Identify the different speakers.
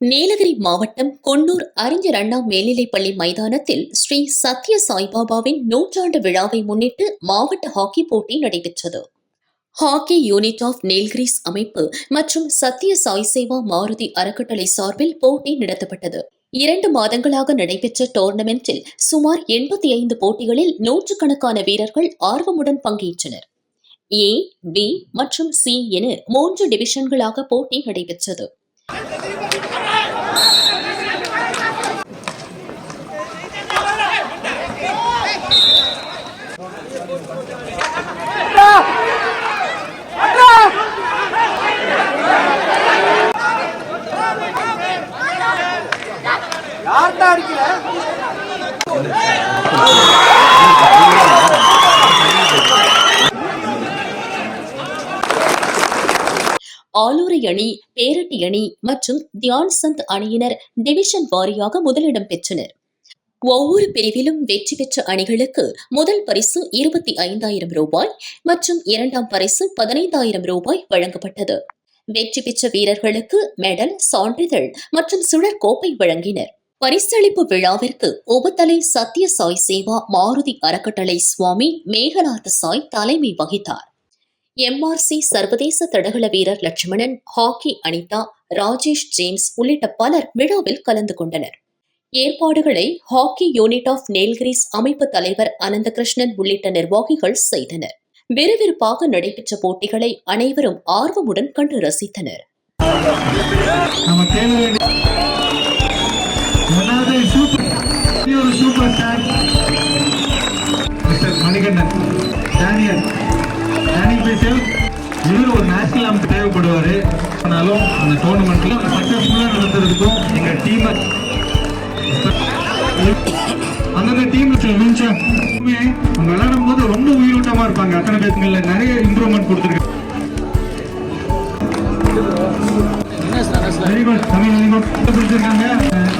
Speaker 1: நீலகிரி மாவட்டம் கொன்னூர் அறிஞர் அண்ணா மேல்நிலைப்பள்ளி மைதானத்தில் ஸ்ரீ சத்ய சாய்பாபாவின் நூற்றாண்டு விழாவை முன்னிட்டு மாவட்ட ஹாக்கி போட்டி நடைபெற்றது. ஹாக்கி யூனிட் ஆஃப் நீல்கிரிஸ் அமைப்பு மற்றும் சத்ய சாய் சேவா மாருதி அறக்கட்டளை சார்பில் போட்டி நடத்தப்பட்டது. இரண்டு மாதங்களாக நடைபெற்ற டோர்னமெண்டில் சுமார் எண்பத்தி ஐந்து போட்டிகளில் நூற்றுக்கணக்கான வீரர்கள் ஆர்வமுடன் பங்கேற்றனர். ஏ பி மற்றும் சி என மூன்று டிவிஷன்களாக போட்டி நடைபெற்றது. ஆலூரை அணி பேரட்டி அணி மற்றும் தியான் சந்த் அணியினர் டிவிஷன் வாரியாக முதலிடம் பெற்றனர். ஒவ்வொரு பிரிவிலும் வெற்றி பெற்ற அணிகளுக்கு முதல் பரிசு இருபத்தி ஐந்தாயிரம் ரூபாய் மற்றும் இரண்டாம் பரிசு பதினைந்தாயிரம் ரூபாய் வழங்கப்பட்டது. வெற்றி பெற்ற வீரர்களுக்கு மெடல் சான்றிதழ் மற்றும் சுழற் கோப்பை வழங்கினர். பரிசளிப்பு விழாவிற்கு உபத்தலை சத்ய சாய் சேவா மாருதி அறக்கட்டளை சுவாமி மேகநாத சாய் தலைமை வகித்தார். எம்ஆர்சி சர்வதேச தடகள வீரர் லட்சுமணன் ஹாக்கி அனிதா ராஜேஷ் ஜேம்ஸ் உள்ளிட்ட பலர் விழாவில் கலந்து கொண்டனர். ஏற்பாடுகளை ஹாக்கி யூனிட் ஆஃப் நெல்கிரிஸ் அமைப்பு தலைவர் அனந்தகிருஷ்ணன் உள்ளிட்ட நிர்வாகிகள் செய்தனர். விறுவிறுப்பாக நடைபெற்ற போட்டிகளை அனைவரும் ஆர்வமுடன் கண்டு ரசித்தனர்.
Speaker 2: ஒரு super star. Mister Manikandan Daniel. Daniel Basel இவர் ஒரு நேஷனல் அம்ப் தேவைப்படுவார். ஆனாலும் அந்த டோர்னமெண்ட்ல சக்சஸ்ஃபுல்லாக நடந்ததுக்கும் எங்கள் டீமை அந்தந்த டீம் மிஞ்சா அவங்க விளையாடும் போது ரொம்ப உயிரோட்டமா இருப்பாங்க. அத்தனை பேருக்குள்ள நிறைய இம்ப்ரூவ்மெண்ட் கொடுத்துருக்காங்க. Very good Tamil very good பிடிச்சிருக்காங்க அஹ்